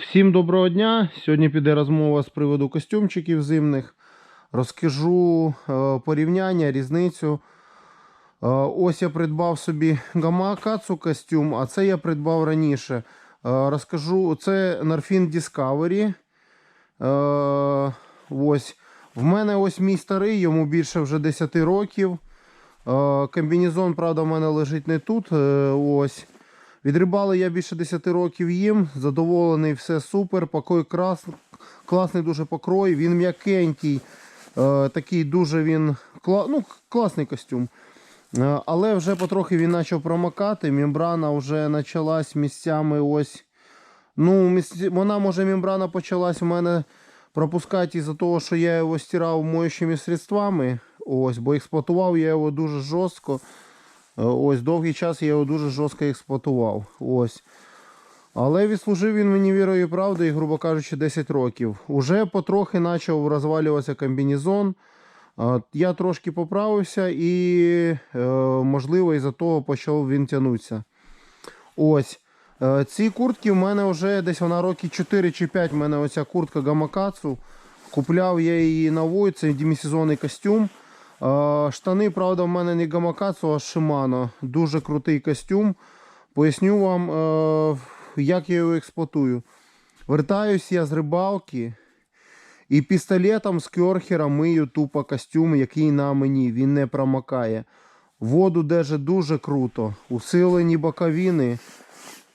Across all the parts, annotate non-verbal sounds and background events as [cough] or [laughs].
Всім доброго дня! Сьогодні піде розмова з приводу костюмчиків зимних. Розкажу е, порівняння, різницю. Е, ось я придбав собі Гамакацу костюм, а це я придбав раніше. Е, розкажу, це Narfin Discovery. Ось. В мене ось мій старий, йому більше вже 10 років. Комбінезон, правда, в мене лежить не тут. Ось. Від рибали я більше 10 років їм. Задоволений, все супер. Покой крас... класний дуже покрой. Він м'якенький. Е, такий дуже він ну, класний костюм. Е, але вже потрохи він почав промокати. Мембрана вже почалась місцями ось. Ну. Вона може мембрана почалась у мене пропускати із-за того, що я його стирав моючими средствами. Ось, бо експлуатував я його дуже жорстко. Е, Ось довгий час я його дуже жорстко експлуатував. Ось. Але відслужив він мені вірою і правдою, грубо кажучи, 10 років. Уже потрохи почав розвалюватися комбінезон. Е, Я трошки поправився і, е, можливо, із-за того почав він тягнутися. Ось. Ці куртки в мене вже десь вона роки 4 чи 5 в мене оця куртка Гамакацу. Купляв я її на Вой, це демісезонний костюм. Е, Штани, правда, в мене не Гамакацу, а Shimano. Дуже крутий костюм. Поясню вам, е, як я його експлуатую. Вертаюсь я з рибалки і пістолетом з кьорхера мию тупо костюм, який на мені. Він не промокає. Воду держить дуже круто. Усилені боковини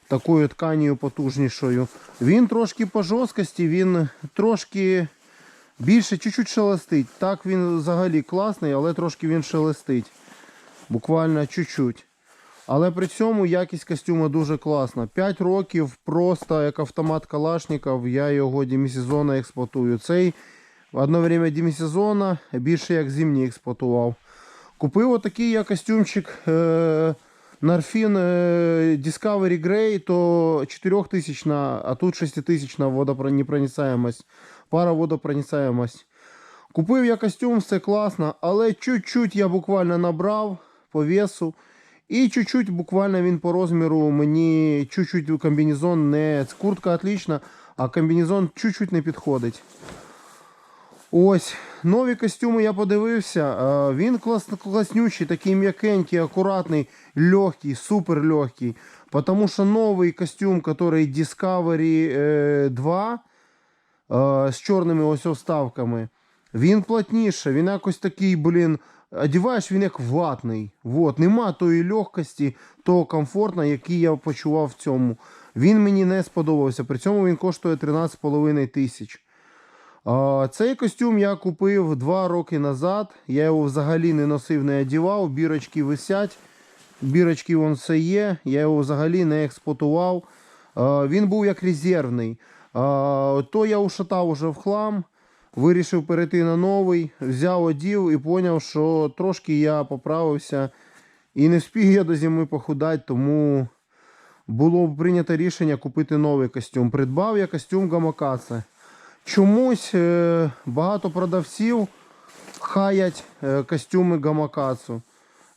такою тканію потужнішою. Він трошки по жорсткості, він трошки більше чуть-чуть шелестить. Так він взагалі класний, але трошки він шелестить. Буквально чуть-чуть. Але при цьому якість костюму дуже класна. 5 років просто як автомат Калашников, я його демісезонно експлуатую. Цей в одне время демісезонно, більше як зимній експлуатував. Купив отакий я костюмчик е- Narfin е- Discovery Grey, то 4000, а тут 6000 водопроницаємость. Пара водопроницаємость. Купив я костюм, все класно, але чуть-чуть я буквально набрав по весу. І чуть-чуть буквально він по розміру мені чуть-чуть комбінезон не. Куртка отлічна, а комбінезон чуть-чуть не підходить. Ось, нові костюми я подивився. Він клас, класнючий, такий м'якенький, акуратний, легкий, супер легкий. Потому що новий костюм, який Discovery е, 2 е, з чорними ось вставками, він плотніше, він якось такий, блін, одягаєш він як ватний. Вот. Нема тої легкості, того комфорту, який я почував в цьому. Він мені не сподобався. При цьому він коштує 13,5 тисяч. Цей костюм я купив 2 роки назад. Я його взагалі не носив, не одягав. Бірочки висять. Бірочки вон все є. Я його взагалі не експлуатував. Він був як резервний. То я ушатав уже в хлам. Вирішив перейти на новий, взяв одів і зрозумів, що трошки я поправився. І не встиг я до зими похудати, тому було прийнято рішення купити новий костюм. Придбав я костюм Гамакаце. Чомусь е, багато продавців хаять е, костюми Гамакацу.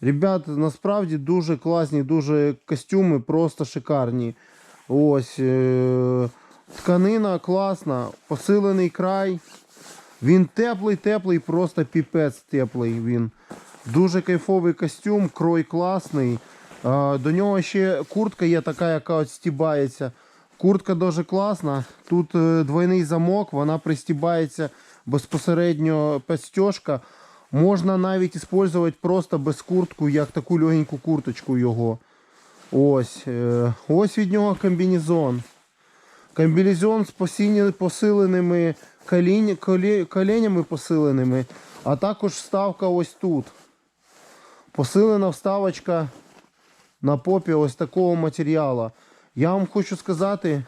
Ребят, насправді дуже класні, дуже костюми, просто шикарні. Ось е, тканина класна, посилений край. Він теплий, теплий, просто піпець теплий. Він. Дуже кайфовий костюм, крой класний. До нього ще куртка є така, яка от стібається. Куртка дуже класна. Тут е, двойний замок, вона пристібається безпосередньо пестежка. Можна навіть використовувати просто без куртку, як таку легеньку курточку його. Ось. е, Ось від нього комбінезон. Комбінезон з посиленими коленями посиленими, а також вставка ось тут. Посилена вставочка на попі ось такого матеріалу. Я вам хочу сказати,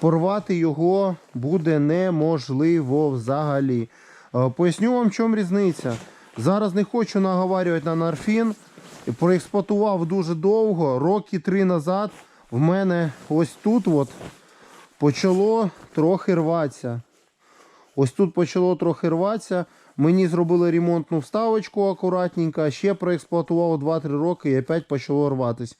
порвати його буде неможливо взагалі. Е, Поясню вам, в чому різниця. Зараз не хочу наговарювати на нарфін. Проексплуатував дуже довго, роки три назад в мене ось тут от почало трохи рватися. Ось тут почало трохи рватися. Мені зробили ремонтну вставочку акуратненько, ще проексплуатував 2-3 роки і опять почало рватись.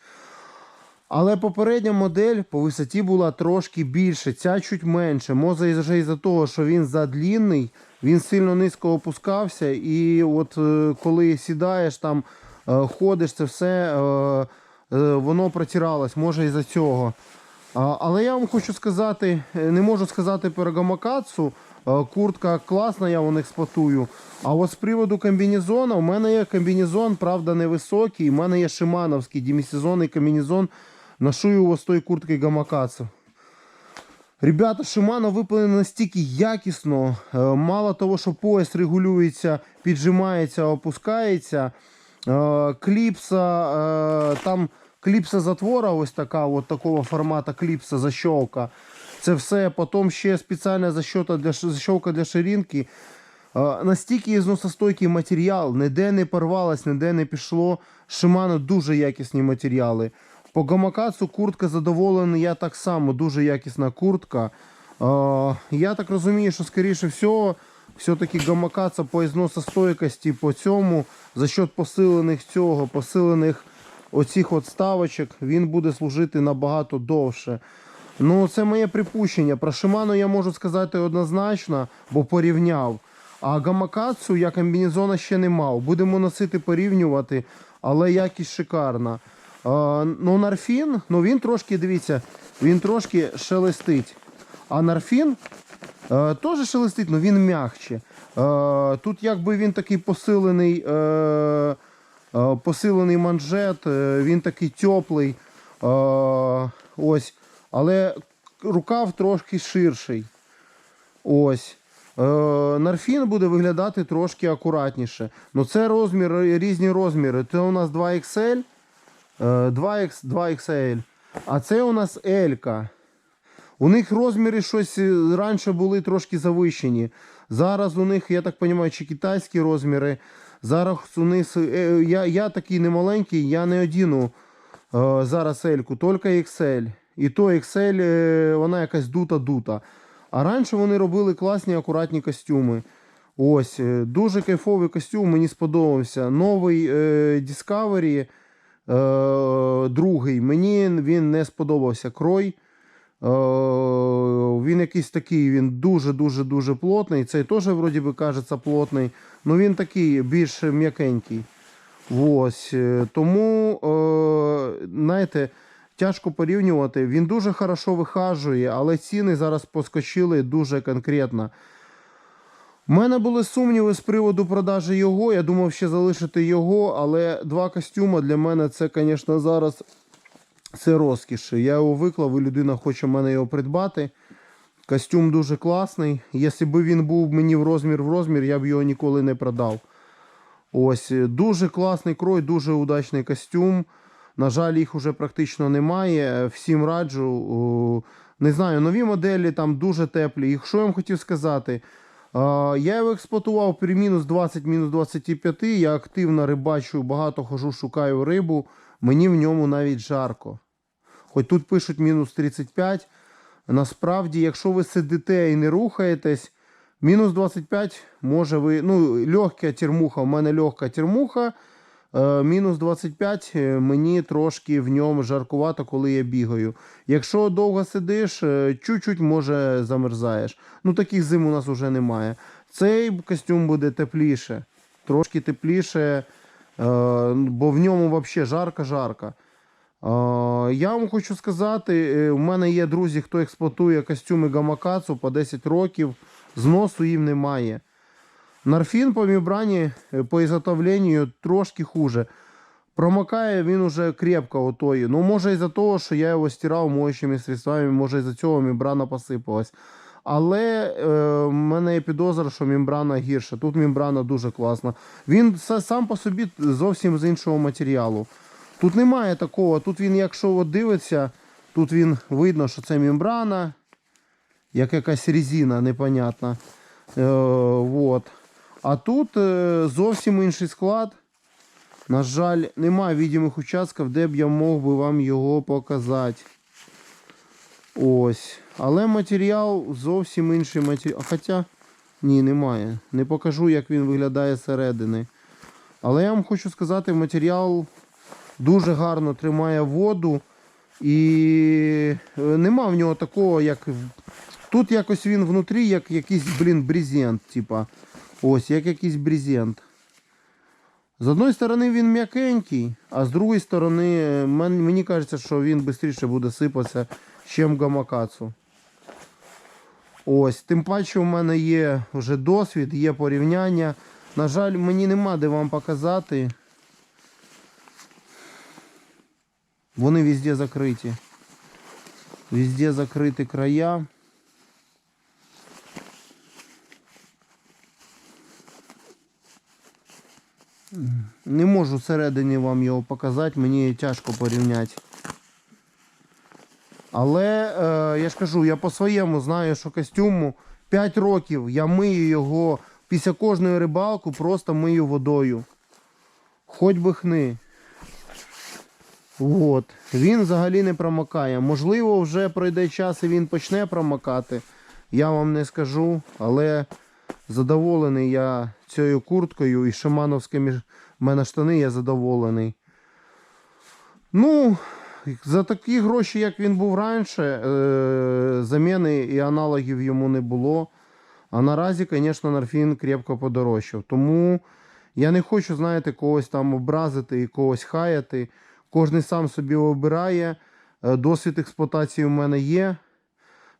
Але попередня модель по висоті була трошки більше, ця чуть менше. Може вже із-за того, що він задлінний, він сильно низько опускався, і от е, коли сідаєш там, е, ходиш, це все, е, воно протиралось, може із-за цього. Але я вам хочу сказати, е, не можу сказати про гамакацу. Е, Куртка класна, я вам експлуатую. А от з приводу комбінезону, у мене є комбінезон, правда, невисокий. У мене є шимановський демісезонний комбінезон. Ношу його з тої куртки гамакацу. Ребята, Shimano виповнено настільки якісно. Е, Мало того, що пояс регулюється, піджимається, опускається. Кліпса, там кліпса затвора, ось така, от такого формату кліпса, защолка. Це все. Потім ще спеціальна защолка для, защолка для ширинки. Настільки зносостойкий матеріал, ніде не порвалось, ніде не пішло. Shimano дуже якісні матеріали. По гамакацу куртка задоволений, я так само, дуже якісна куртка. Я так розумію, що скоріше всього, все-таки гамакаца по ізносостойкості по цьому, за счет посилених цього, посилених оцих от ставочок, він буде служити набагато довше. Ну, це моє припущення. Про Shimano я можу сказати однозначно, бо порівняв. А гамакацу я комбінезона ще не мав. Будемо носити порівнювати, але якість шикарна. Ну, нарфін, ну він трошки, дивіться, він трошки шелестить. А нарфін е, теж шелестить, але він м'якче. Е, тут якби він такий посилений, е, посилений манжет, е, він такий теплий. Е, ось. Але рукав трошки ширший. Ось. Е, Нарфін буде виглядати трошки акуратніше. Ну це розмір, різні розміри. Це у нас 2XL, е, 2X, 2XL. А це у нас L. У них розміри щось е, раніше були трошки завищені. Зараз у них, я так розумію, чи китайські розміри. Зараз у е, я, я такий немаленький, я не одіну е, зараз L-ку, тільки XL. І то XL, е, вона якась дута-дута. А раніше вони робили класні акуратні костюми. Ось, дуже кайфовий костюм, мені сподобався. Новий Discovery, другий, мені він не сподобався. Крой. Е, він якийсь такий, він дуже-дуже дуже плотний. Цей теж, вроді би, кажеться, плотний. Ну він такий більш м'якенький. Ось. е, Тому, е, знаєте, тяжко порівнювати. Він дуже хорошо вихажує, але ціни зараз поскочили дуже конкретно. У мене були сумніви з приводу продажі його. Я думав ще залишити його, але два костюми для мене це, звісно, зараз це розкіш. Я його виклав, і людина хоче в мене його придбати. Костюм дуже класний. Якщо б він був мені в розмір в розмір, я б його ніколи не продав. Ось, е, дуже класний крой, дуже удачний костюм. На жаль, їх вже практично немає. Всім раджу. Не знаю, нові моделі там дуже теплі. І що я вам хотів сказати? Я його експлуатував при мінус 20, мінус 25. Я активно рибачу, багато хожу, шукаю рибу. Мені в ньому навіть жарко. Хоч тут пишуть мінус 35. Насправді, якщо ви сидите і не рухаєтесь, мінус 25 може ви. Ну, легка термуха, у мене легка термуха. Е, Мінус 25 е, мені трошки в ньому жаркувато, коли я бігаю. Якщо довго сидиш, е, чуть-чуть може замерзаєш. Ну таких зим у нас вже немає. Цей костюм буде тепліше, трошки тепліше, бо в ньому взагалі жарко-жарко. Е, Я вам хочу сказати, е, у мене є друзі, хто експлуатує костюми гамакацу по 10 років, зносу їм немає. Нарфін по мембрані е, по ізготовленню трошки хуже. Промокає він уже крепко отої. Ну, може із-за того, що я його стирав моючими средствами, може із-за цього мембрана посипалась. Але е, в мене є підозра, що мембрана гірша. Тут мембрана дуже класна. Він сам по собі зовсім з іншого матеріалу. Тут немає такого. Тут він, якщо от дивиться, тут він видно, що це мембрана, як якась резина, непонятна. Е, вот. А тут е, зовсім інший склад. На жаль, немає відомих участків, де б я мог би вам його показати. Ось. Але матеріал зовсім інший матеріал. Хоча ні, немає. Не покажу, як він виглядає зсередини. Але я вам хочу сказати, матеріал дуже гарно тримає воду. І е, нема в нього такого, як. Тут якось він внутрі, як якийсь, блін, брезент, типа. Ось, як якийсь брезент. З одної сторони він м'якенький, а з другої сторони, е, мені кажеться, що він швидше буде сипатися, ніж гамакацу. Ось, тим паче у мене є вже досвід, є порівняння. На жаль, мені нема де вам показати. Вони везде закриті. Везде закриті края. Не можу всередині вам його показати, мені тяжко порівняти. Але е, я ж кажу, я по своєму знаю, що костюму 5 років я мию його після кожної рибалки, просто мию водою. Хоч би хни. От. Він взагалі не промокає. Можливо, вже пройде час і він почне промокати. Я вам не скажу, але задоволений я цією курткою і шамановськими мене штани, я задоволений. Ну, за такі гроші, як він був раніше, е, заміни і аналогів йому не було. А наразі, звісно, Нарфін крепко подорожчав. Тому я не хочу, знаєте, когось там образити і когось хаяти. Кожен сам собі обирає. Е, Досвід експлуатації у мене є.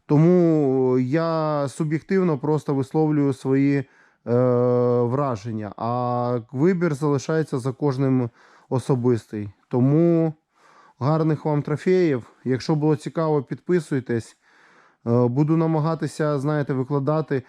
Тому я суб'єктивно просто висловлюю свої е, враження. А вибір залишається за кожним особистий. Тому гарних вам трофеїв. Якщо було цікаво, підписуйтесь. Е, Буду намагатися, знаєте, викладати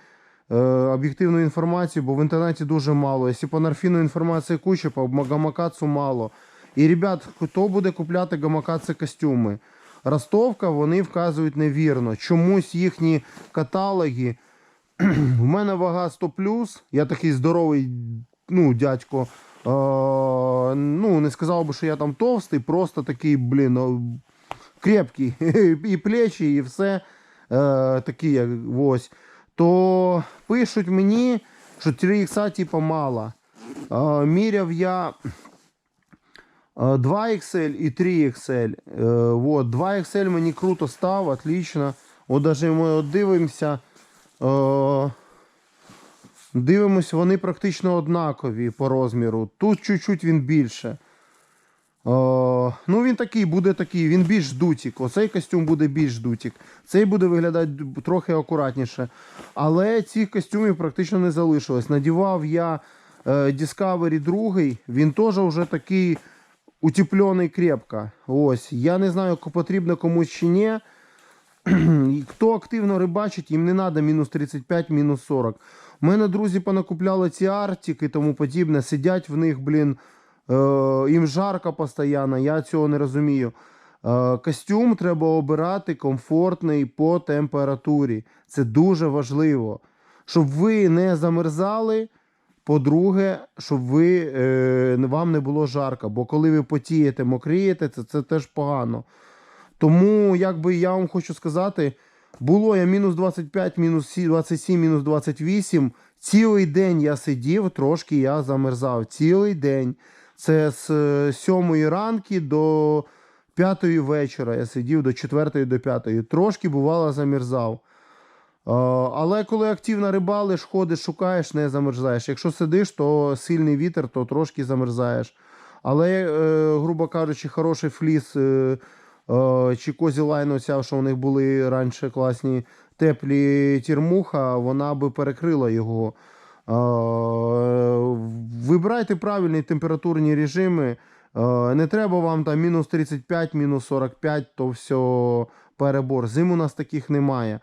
е, об'єктивну інформацію, бо в інтернеті дуже мало. Якщо по Нарфіну інформації куча, по гамакацу мало. І, ребят, хто буде купляти гамакаци костюми? Ростовка вони вказують невірно. Чомусь їхні каталоги. [clears throat] У мене вага 100 я такий здоровий ну, дядько. Е, ну, не сказав би, що я там товстий, просто такий, блін, крепкий. [laughs] і плечі, і все е, такі, як ось. То пишуть мені, що 3 ікса типу мало. Е, міряв я. Е, 2 XL і 3 XL. Е, Вот, 2 XL мені круто став, отлично. От даже ми от дивимося. Е, Дивимось, вони практично однакові по розміру. Тут чуть-чуть він більше. Е, ну він такий, буде такий, він більш дутік. Оцей костюм буде більш дутік. Цей буде виглядати трохи акуратніше. Але цих костюмів практично не залишилось. Надівав я е, Discovery 2, він теж вже такий утеплений крепко. Ось. Я не знаю, потрібно комусь чи ні. Хто активно рибачить, їм не треба мінус 35, мінус 40. У мене друзі понакупляли ці артики і тому подібне, сидять в них, блін, е, їм жарко постійно, я цього не розумію. Е, костюм треба обирати комфортний по температурі. Це дуже важливо. Щоб ви не замерзали. По-друге, щоб ви, е, вам не було жарко, бо коли ви потієте, мокрієте, це, це теж погано. Тому, якби я вам хочу сказати, було я мінус 25, мінус 27, мінус 28. Цілий день я сидів, трошки я замерзав. Цілий день. Це з 7 ранки до 5 вечора. Я сидів до 4 до 5. Трошки бувало замерзав. Е, Але коли активно рибалиш, ходиш, шукаєш, не замерзаєш. Якщо сидиш, то сильний вітер, то трошки замерзаєш. Але, е, грубо кажучи, хороший фліс е, чи козі лайн, оця, що у них були раніше класні теплі тірмуха, вона би перекрила його. Вибирайте правильні температурні режими. Не треба вам там мінус 35, мінус 45, то все перебор. Зим у нас таких немає.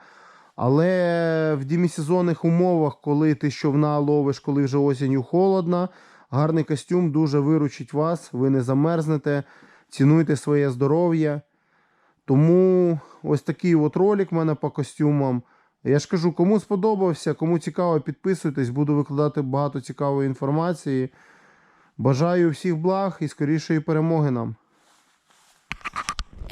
Але в демісезонних умовах, коли ти щовна ловиш, коли вже осінню холодно, гарний костюм дуже виручить вас, ви не замерзнете, цінуйте своє здоров'я. Тому ось такий от ролик в мене по костюмам. Я ж кажу, кому сподобався, кому цікаво, підписуйтесь, буду викладати багато цікавої інформації. Бажаю всіх благ і скорішої перемоги нам.